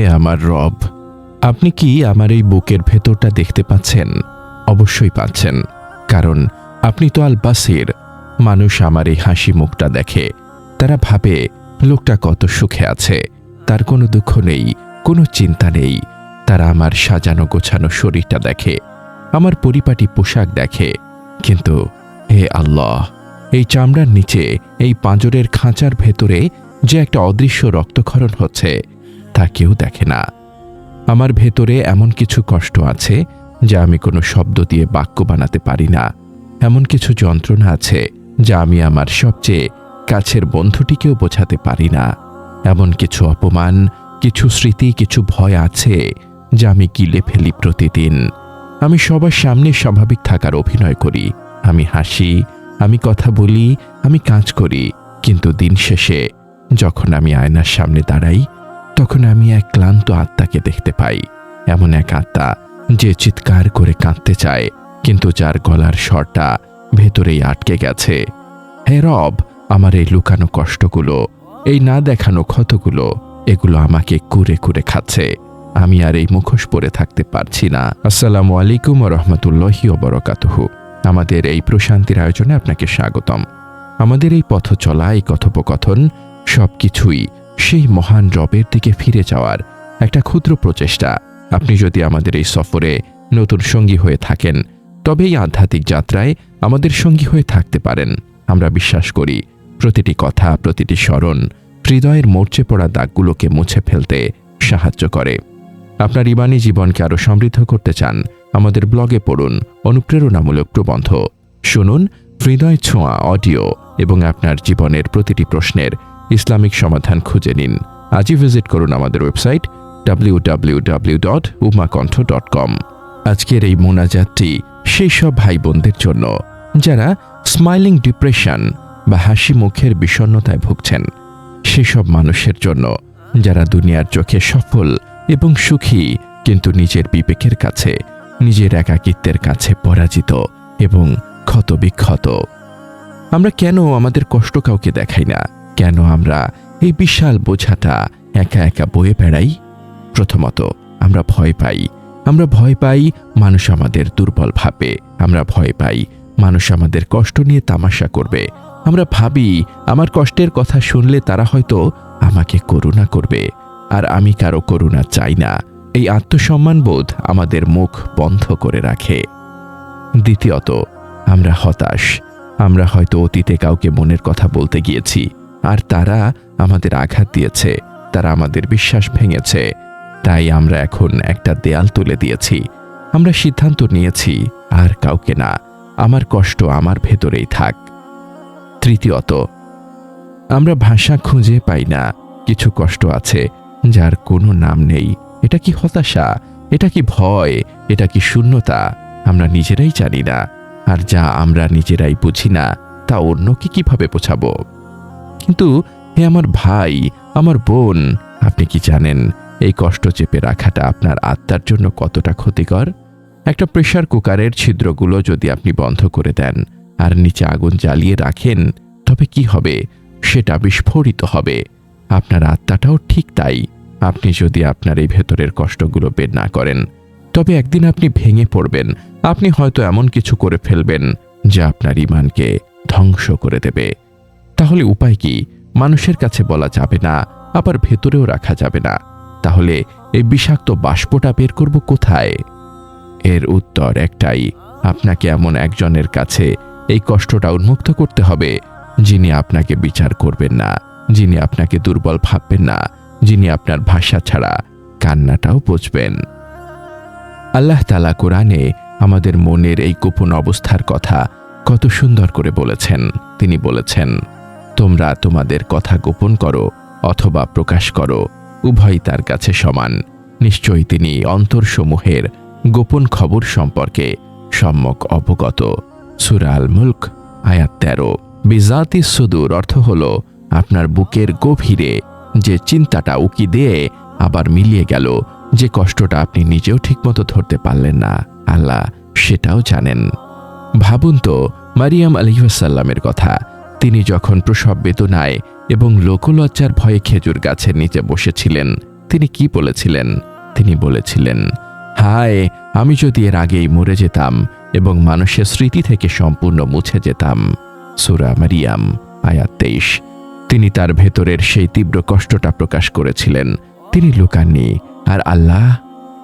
হে আমার রব, আপনি কি আমার এই বুকের ভেতরটা দেখতে পাচ্ছেন? অবশ্যই পাচ্ছেন, কারণ আপনি তো আল বাসির মানুষ আমার এই হাসি মুখটা দেখে। তারা ভাবে, লোকটা কত সুখে আছে। তার কোনো দুঃখ নেই, কোনো চিন্তা নেই। তারা আমার সাজানো গোছানো শরীরটা দেখে, আমার পরিপাটি পোশাক দেখে। কিন্তু হে আল্লাহ, এই চামড়ার নিচে, এই পাঁজরের খাঁচার ভেতরে যে একটা অদৃশ্য রক্তক্ষরণ হচ্ছে তা কেউ দেখে না। আমার ভেতরে এমন কিছু কষ্ট আছে, যা আমি কোনো শব্দ দিয়ে বাক্য বানাতে পারি না। এমন কিছু যন্ত্রণা আছে, যা আমি আমার সবচেয়ে কাছের বন্ধুটিকেও বোঝাতে পারি না। এমন কিছু অপমান, কিছু স্মৃতি, কিছু ভয় আছে, যা আমি গিলে ফেলি প্রতিদিন। আমি সবার সামনে স্বাভাবিক থাকার অভিনয় করি। আমি হাসি, আমি কথা বলি, আমি কাজ করি। কিন্তু দিন শেষে, যখন আমি আয়নার সামনে দাঁড়াই তখন আমি এক ক্লান্ত আত্মাকে দেখতে পাই, এমন এক আত্মা যে চিৎকার করে কাঁদতে চায়, কিন্তু যার গলার স্বরটা ভেতরেই আটকে গেছে। হে রব, আমার এই লুকানো কষ্টগুলো, এই না দেখানো ক্ষতগুলো, এগুলো আমাকে কুরে কুরে খাচ্ছে। আমি আর এই মুখোশ পরে থাকতে পারছি না। আসসালামু আলাইকুম রহমতুল্লাহি ওবরকাতহু আমাদের এই প্রশান্তির আয়োজনে আপনাকে স্বাগতম। আমাদের এই পথ চলা এই কথোপকথন সবকিছুই সেই মহান রবের দিকে ফিরে যাওয়ার একটা ক্ষুদ্র প্রচেষ্টা। আপনি যদি আমাদের এই সফরে নতুন সঙ্গী হয়ে থাকেন তবে এই আধ্যাত্মিক যাত্রায় আমাদের সঙ্গী হয়ে থাকতে পারেন। আমরা বিশ্বাস করি, প্রতিটি কথা, প্রতিটি স্মরণ হৃদয়ের মরচে পড়া দাগগুলোকে মুছে ফেলতে সাহায্য করে। আপনার ইমানি জীবনকে আরও সমৃদ্ধ করতে চান, আমাদের ব্লগে পড়ুন অনুপ্রেরণামূলক প্রবন্ধ। শুনুন হৃদয় ছোঁয়া অডিও এবং আপনার জীবনের প্রতিটি প্রশ্নের ইসলামিক সমাধান খুঁজে নিন। আজই ভিজিট করুন আমাদের website W W W dot dot com আজকের এই মোনাজাতটি সেই সব ভাই বোনদের জন্য, যারা স্মাইলিং ডিপ্রেশন বা হাসি মুখের বিষণ্ণতায় ভুগছেন। সেসব মানুষের জন্য, যারা দুনিয়ার চোখে সফল এবং সুখী, কিন্তু নিজের বিবেকের কাছে, নিজের একাকিত্বের কাছে পরাজিত এবং ক্ষতবিক্ষত। আমরা কেন আমাদের কষ্ট কাউকে দেখাই না? কেন আমরা এই বিশাল বোঝাটা একা একা বয়ে বেড়াই? প্রথমত, আমরা ভয় পাই। আমরা ভয় পাই মানুষ আমাদের দুর্বল ভাবে। আমরা ভয় পাই মানুষ আমাদের কষ্ট নিয়ে তামাশা করবে। আমরা ভাবি, আমার কষ্টের কথা শুনলে তারা হয়তো আমাকে করুণা করবে। আর আমি কারও করুণা চাই না। এই আত্মসম্মানবোধ আমাদের মুখ বন্ধ করে রাখে। দ্বিতীয়ত, আমরা হতাশ। আমরা হয়তো অতীতে কাউকে মনের কথা বলতে গিয়েছি। আর তারা আমাদের আঘাত দিয়েছে, তারা আমাদের বিশ্বাস ভেঙেছে। তাই আমরা এখন একটা দেয়াল তুলে দিয়েছি। আমরা সিদ্ধান্ত নিয়েছি, আর কাউকে না, আমার কষ্ট আমার ভেতরেই থাক। তৃতীয়ত, আমরা ভাষা খুঁজে পাই না, কিছু কষ্ট আছে, যার কোনো নাম নেই। এটা কি হতাশা? এটা কি ভয়? এটা কি শূন্যতা? আমরা নিজেরাই জানি না, আর যা আমরা নিজেরাই বুঝি না, তা অন্যকে কীভাবে বোঝাবো? কিন্তু হে আমার ভাই, আমার বোন, আপনি কি জানেন এই কষ্ট চেপে রাখাটা আপনার আত্মার জন্য কতটা ক্ষতিকর? একটা প্রেশার কুকারের ছিদ্রগুলো যদি আপনি বন্ধ করে দেন আর নিচে আগুন জ্বালিয়ে রাখেন, তবে কি হবে? সেটা বিস্ফোরিত হবে। আপনার আত্মাটাও ঠিক তাই। আপনি যদি আপনার এই ভেতরের কষ্টগুলো বের না করেন, তবে একদিন আপনি ভেঙে পড়বেন। আপনি হয়তো এমন কিছু করে ফেলবেন যা আপনার ইমানকে ধ্বংস করে দেবে। তাহলে উপায় কি? মানুষের কাছে বলা যাবে না, আবার ভেতরেও রাখা যাবে না। তাহলে এই বিষাক্ত বাষ্পটা বের করব কোথায়? এর উত্তর একটাই, আপনাকে এমন একজনের কাছে এই কষ্টটা উন্মুক্ত করতে হবে, যিনি আপনাকে বিচার করবেন না, যিনি আপনাকে দুর্বল ভাববেন না, যিনি আপনার ভাষা ছাড়া কান্নাটাও বুঝবেন। আল্লাহ তালা কোরআনে আমাদের মনের এই গোপন অবস্থার কথা কত সুন্দর করে বলেছেন। তিনি বলেছেন তোমরা তোমাদের কথা গোপন করো অথবা প্রকাশ করো উভয় তার কাছে সমান। নিশ্চয়ই তিনি অন্তরসমূহের গোপন খবর সম্পর্কে সম্যক অবগত। সুরাল মুল্ক আয়াত তেরো। বিজাতি সুদূর অর্থ হল, আপনার বুকের গভীরে যে চিন্তাটা উকি দিয়ে আবার মিলিয়ে গেল, যে কষ্টটা আপনি নিজেও ঠিকমতো ধরতে পারলেন না, আল্লাহ সেটাও জানেন। ভাবুন তো, মারিয়াম আলিহাসাল্লামের কথা তিনি যখন প্রসব বেদনায় এবং লোকলজ্জার ভয়ে খেজুর গাছের নিচে বসেছিলেন, তিনি কি বলেছিলেন? তিনি বলেছিলেন, হায়, আমি যদি এর আগেই মরে যেতাম এবং মানুষের স্মৃতি থেকে সম্পূর্ণ মুছে যেতাম। সুরা মারিয়াম, আয়াত তেইশ। তিনি তার ভেতরের সেই তীব্র কষ্টটা প্রকাশ করেছিলেন। তিনি লুকাননি, আর আল্লাহ?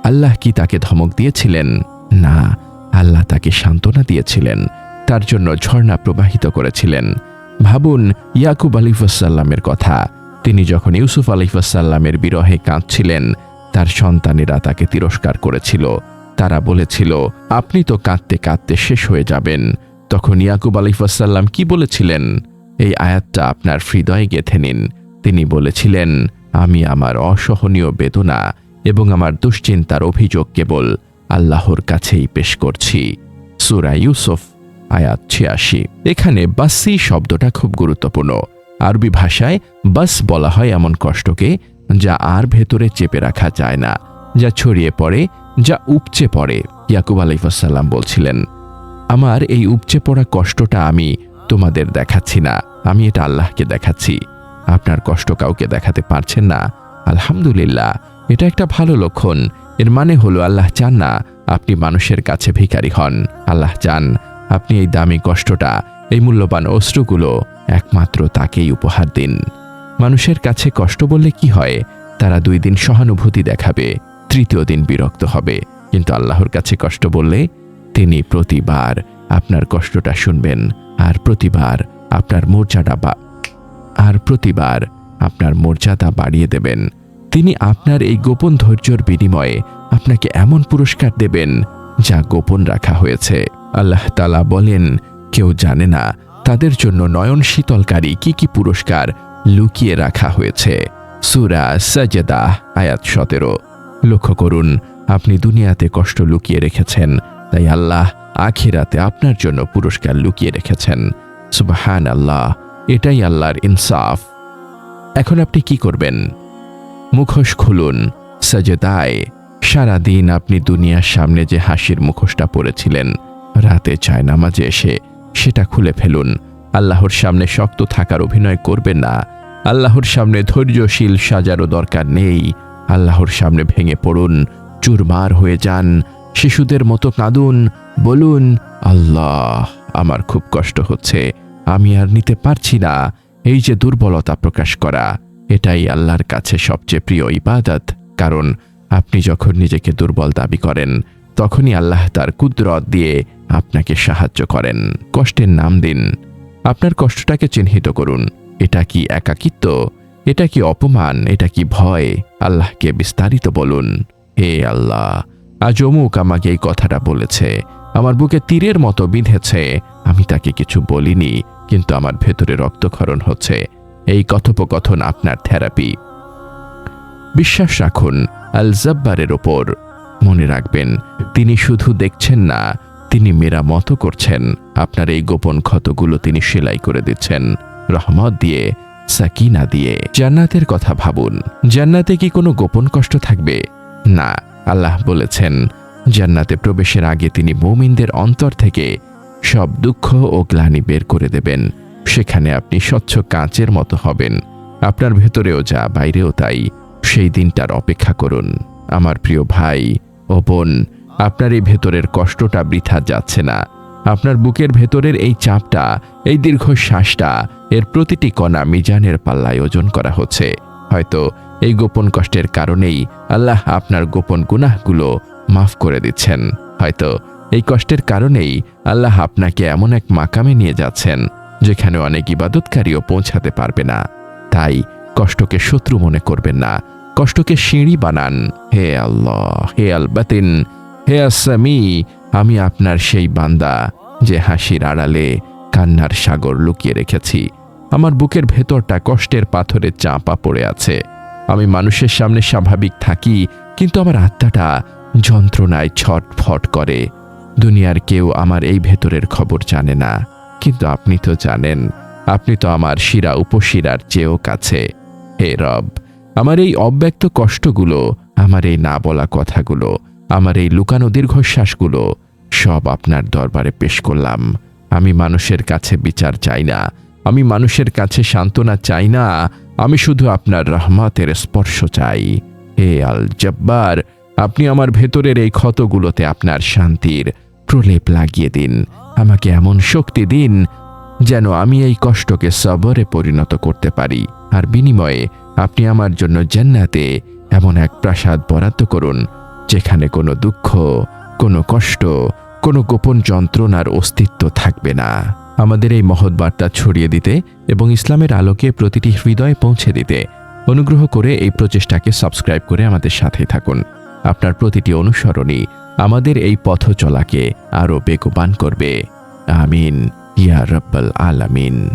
আল্লাহ কি তাকে ধমক দিয়েছিলেন? না, আল্লাহ তাকে সান্ত্বনা দিয়েছিলেন। তার জন্য ঝর্ণা প্রবাহিত করেছিলেন। ভাবুন, ইয়াকুব আলিফাসাল্লামের কথা। তিনি যখন ইউসুফ আলিফাসাল্লামের বিরহে কাঁদছিলেন, তার সন্তানেরা তাকে তিরস্কার করেছিল। তারা বলেছিল, আপনি তো কাঁদতে কাঁদতে শেষ হয়ে যাবেন। তখন ইয়াকুব আলিফাসাল্লাম কি বলেছিলেন? এই আয়াতটা আপনার হৃদয়ে গেথে নিন। তিনি বলেছিলেন, আমি আমার অসহনীয় বেদনা এবং আমার দুশ্চিন্তার অভিযোগ কেবল আল্লাহর কাছেই পেশ করছি। সুরা ইউসুফ আয়াত ছিয়াশি। এখানে বাসি শব্দটা খুব গুরুত্বপূর্ণ। আরবি ভাষায় বাস বলা হয় এমন কষ্টকে যা আর ভেতরে চেপে রাখা যায় না, যা ছড়িয়ে পড়ে, যা উপচে পড়ে, ইয়াকুব আলাইসাল্লাম বলছিলেন। আমার এই উপচে পড়া কষ্টটা আমি তোমাদের দেখাচ্ছি না, আমি এটা আল্লাহকে দেখাচ্ছি। আপনার কষ্ট কাউকে দেখাতে পারছেন না। আলহামদুলিল্লাহ, এটা একটা ভালো লক্ষণ। এর মানে হলো আল্লাহ চান না আপনি মানুষের কাছে ভিখারি হন। আল্লাহ চান আপনি এই দামি কষ্টটা, এই মূল্যবান অস্ত্রগুলো একমাত্র তাকেই উপহার দিন। মানুষের কাছে কষ্ট বললে কি হয়? তারা দুই দিন সহানুভূতি দেখাবে, তৃতীয় দিন বিরক্ত হবে। কিন্তু আল্লাহর কাছে কষ্ট বললে তিনি প্রতিবার আপনার কষ্টটা শুনবেন, আর প্রতিবার আপনার মর্যাদা বা, আর প্রতিবার আপনার মর্যাদা বাড়িয়ে দেবেন। তিনি আপনার এই গোপন ধৈর্যর বিনিময়ে আপনাকে এমন পুরস্কার দেবেন যা গোপন রাখা হয়েছে। আল্লাহ তালা বলেন, কেউ জানে না তাদের জন্য নয়ন শীতলকারী কি কি পুরস্কার লুকিয়ে রাখা হয়েছে। সুরা সাজেদা আয়াত সতেরো। লক্ষ্য করুন, আপনি দুনিয়াতে কষ্ট লুকিয়ে রেখেছেন, তাই আল্লাহ আখিরাতে আপনার জন্য পুরস্কার লুকিয়ে রেখেছেন। সুবাহান আল্লাহ এটাই আল্লাহর ইনসাফ। এখন আপনি কি করবেন? মুখোশ খুলুন। সাজেদায়, সারাদিন আপনি দুনিয়ার সামনে যে হাসির মুখোশটা পরেছিলেন রাতে চায় নামাজে এসে সেটা খুলে ফেলুন। আল্লাহর সামনে শক্ত থাকার অভিনয় করবেন না। আল্লাহর সামনে ধৈর্যশীল সাজারও দরকার নেই। আল্লাহর সামনে ভেঙে পড়ুন, চুরমার হয়ে যান, শিশুদের মতো কাঁদুন, বলুন, আল্লাহ, আমার খুব কষ্ট হচ্ছে, আমি আর নিতে পারছি না। এই যে দুর্বলতা প্রকাশ করা, এটাই আল্লাহর কাছে সবচেয়ে প্রিয় ইবাদত। কারণ আপনি যখন নিজেকে দুর্বল দাবি করেন তখনই আল্লাহ তার কুদরত দিয়ে আপনাকে সাহায্য করেন। কষ্টের নাম দিন। আপনার কষ্টটাকে চিহ্নিত করুন। এটা কি একাকিত্ব? এটা কি অপমান? এটা কি ভয়? আল্লাহকে বিস্তারিত বলুন। হে আল্লাহ, আজ অমুক আমাকে এই কথাটা বলেছে। আমার বুকে তীরের মতো বিঁধেছে। আমি তাকে কিছু বলিনি, কিন্তু আমার ভেতরে রক্তক্ষরণ হচ্ছে। এই কথোপকথন আপনার থেরাপি। বিশ্বাস রাখুন আল জব্বারের ওপর মনে রাখবেন, তিনি শুধু দেখছেন না, তিনি মেরামতো করছেন। আপনার এই গোপন ক্ষতগুলো তিনি সেলাই করে দিচ্ছেন। রহমত দিয়ে, সাকিনা দিয়ে। জান্নাতের কথা ভাবুন, জান্নাতে কি কোনো গোপন কষ্ট থাকবে? না, আল্লাহ বলেছেন, জান্নাতে প্রবেশের আগে তিনি মৌমিনদের অন্তর থেকে সব দুঃখ ও গ্লানি বের করে দেবেন। সেখানে আপনি স্বচ্ছ কাঁচের মতো হবেন। আপনার ভেতরেও যা, বাইরেও তাই। সেই দিনটার অপেক্ষা করুন। আমার প্রিয় ভাই ও বোন, আপনার এই ভেতরের কষ্টটা বৃথা যাচ্ছে না। আপনার বুকের ভেতরের এই চাপটা, এই দীর্ঘ শ্বাসটা এর প্রতিটি কণা মিজানের পাল্লায় ওজন করা হচ্ছে। হয়তো এই গোপন কষ্টের কারণেই আল্লাহ আপনার গোপন গুনাহগুলো মাফ করে দিচ্ছেন। হয়তো এই কষ্টের কারণেই আল্লাহ আপনাকে এমন এক মাকামে নিয়ে যাচ্ছেন, যেখানে অনেক ইবাদতকারীও পৌঁছাতে পারবে না। তাই কষ্টকে শত্রু মনে করবেন না কষ্টকে সিঁড়ি বানান। হে আল্লাহ, হে আলবাতিন, হে আসামি, আমি আপনার সেই বান্দা যে হাসির আড়ালে কান্নার সাগর লুকিয়ে রেখেছি। আমার বুকের ভেতরটা কষ্টের পাথরে চাপা পড়ে আছে। আমি মানুষের সামনে স্বাভাবিক থাকি, কিন্তু আমার আত্মাটা যন্ত্রণায় ছটফট করে। দুনিয়ার কেউ আমার এই ভেতরের খবর জানে না, কিন্তু আপনি তো জানেন, আপনি তো আমার শিরা উপশিরার চেয়েও কাছে। হে রব আমার এই অব্যক্ত কষ্টগুলো, আমার এই না বলা কথাগুলো, আমার এই লুকানো দীর্ঘশ্বাসগুলো, সব আপনার দরবারে পেশ করলাম। আমি মানুষের কাছে বিচার চাই না। আমি মানুষের কাছে সান্ত্বনা চাই না। আমি শুধু আপনার রহমতের স্পর্শ চাই। হে আল জব্বার, আপনি আমার ভেতরের এই ক্ষতগুলোতে আপনার শান্তির প্রলেপ লাগিয়ে দিন। আমাকে এমন শক্তি দিন যেন আমি এই কষ্টকে সবরে পরিণত করতে পারি। আর বিনিময়ে আপনি আমার জন্য জান্নাতে এমন এক প্রাসাদ বরাদ্দ করুন, যেখানে কোনো দুঃখ, কোনো কষ্ট, কোনো গোপন যন্ত্রণার অস্তিত্ব থাকবে না। আমাদের এই মহৎ বার্তা ছড়িয়ে দিতে এবং ইসলামের আলোকে প্রতিটি হৃদয়ে পৌঁছে দিতে অনুগ্রহ করে এই প্রচেষ্টাকে সাবস্ক্রাইব করে আমাদের সাথেই থাকুন। আপনার প্রতিটি অনুসরণই আমাদের এই পথ চলাকে আরও বেগবান করবে। আমিন। ইয়া রব্বাল আলামিন।